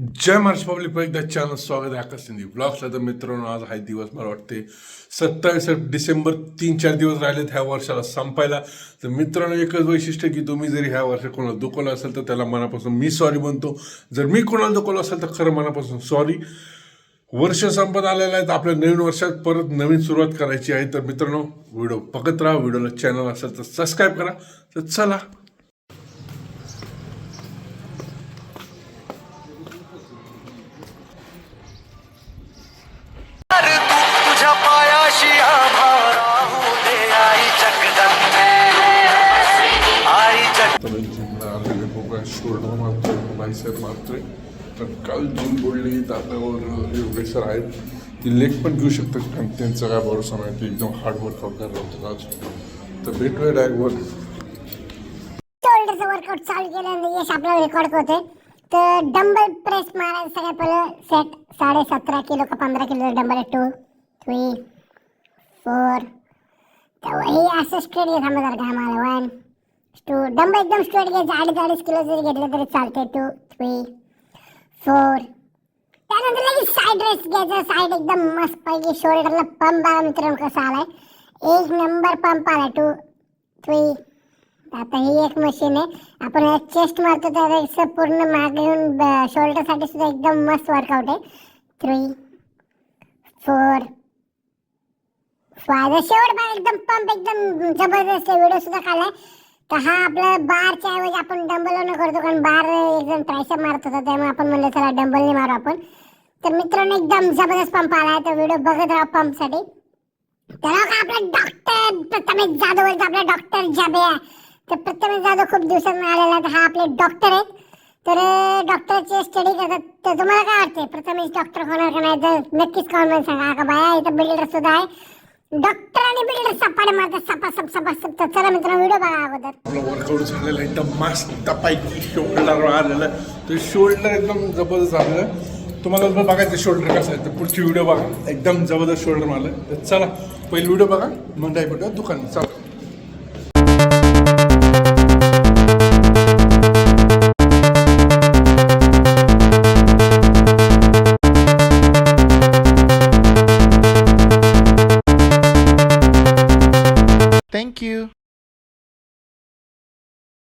जय Maharashtra public पर एकदा channel स्वागत आहे आकाश सिंधी. ब्लॉग्सला तर मित्रांनो आज हा दिवस मला वाटते सत्तावीस डिसेंबर तीन चार दिवस राहिलेत ह्या वर्षाला संपायला. तर मित्रांनो एकच वैशिष्ट्य की तुम्ही जरी ह्या वर्षात कोणाला दुखवलं असेल तर त्याला मनापासून मी सॉरी म्हणतो. जर मी कोणाला दुखवलं असेल तर खरं मनापासून सॉरी वर्ष संपत आलेलं आहे तर आपल्या नवीन वर्षात परत नवीन सुरुवात करायची आहे. तर मित्रांनो व्हिडिओ बघत राहा व्हिडिओला चॅनल असेल तर सबस्क्राईब करा. तर चला बघूया शोल्डर मारतोय बायसेप मारतोय. तर काल जिम बोलली दादावर आपल्यावर योगेश सर आहेत. ती लेग पण घेऊ शकतात कारण त्यांचा काय भरोसा नाही. ते एकदम हार्ड वर्कआउट करत होतं आज. तर भेटूया डायगवर वर्कआउट चालू केल्यानंतर यश आपला रेकॉर्ड होते तर डंबल प्रेस मारायला सगळ्यात पहिलं सेट साडे सतरा किलो का पंधरा किलो डंबल आहे. टू थ्री फोर तर हे असं स्ट्रेट घे थांबा जर घामाला वन टू डंब एकदम स्ट्रेट घ्यायचं अडीच अडीच किलो जरी घेतलं तरी चालते टू थ्री फोर त्यानंतर लगेच साईड रेस घ्यायचा. साईड एकदम मस्त पैकी शोल्डरला पंप आला मित्रांनो कसा आलाय? एक नंबर पंप आला टू थ्री आता ही एक मशीन आहे. आपण चेस्ट मारतो तर पूर्ण मागे येऊन शोल्डरसाठी सुद्धा एकदम मस्त वर्कआउट आहे. थ्री फोर फाय शेवट पण एकदम पंप एकदम जबरदस्त व्हिडिओ सुद्धा काढलाय. तर हा आपलं बारच्या ऐवजी आपण डंबल करतो कारण बार एकदम ट्रायसप मारत होता त्यामुळे आपण म्हणलं चला डंबलने मारू आपण. तर मित्रांनो एकदम जबरदस्त पंप आला आहे तर व्हिडिओ बघत राहा पंपसाठी तर आपला डॉक्टर प्रथमेश जाधव आपला डॉक्टर जाबे आहे. तर प्रथमेश जाधव खूप दिवसात आलेला आहे तर हा आपले डॉक्टर आहेत. तर डॉक्टरचे स्टडी करतात. तर तुम्हाला काय वाटते प्रथमेश डॉक्टर होणार का नाही? तर नक्कीच कॉमेंट सांगा. का बाया इथं बिल्डर सुद्धा आहे. डॉक्टर आणि बिल्डर सपाटे मारतात सपा सप सपा सप. तर चला मित्रांनो व्हिडिओ बघा अगोदर. आपलं वर्कआउट झालेलं एकदम मस्त पैकी शोल्डर आलेलं. तर शोल्डर एकदम जबरदस्त आलेलं. तुम्हाला जर बघायचं शोल्डर कसं आहे तर पुढची व्हिडिओ बघा. एकदम जबरदस्त शोल्डर मारलं. तर चला पहिली व्हिडिओ बघा. मग काय भेटूया दुकान चला.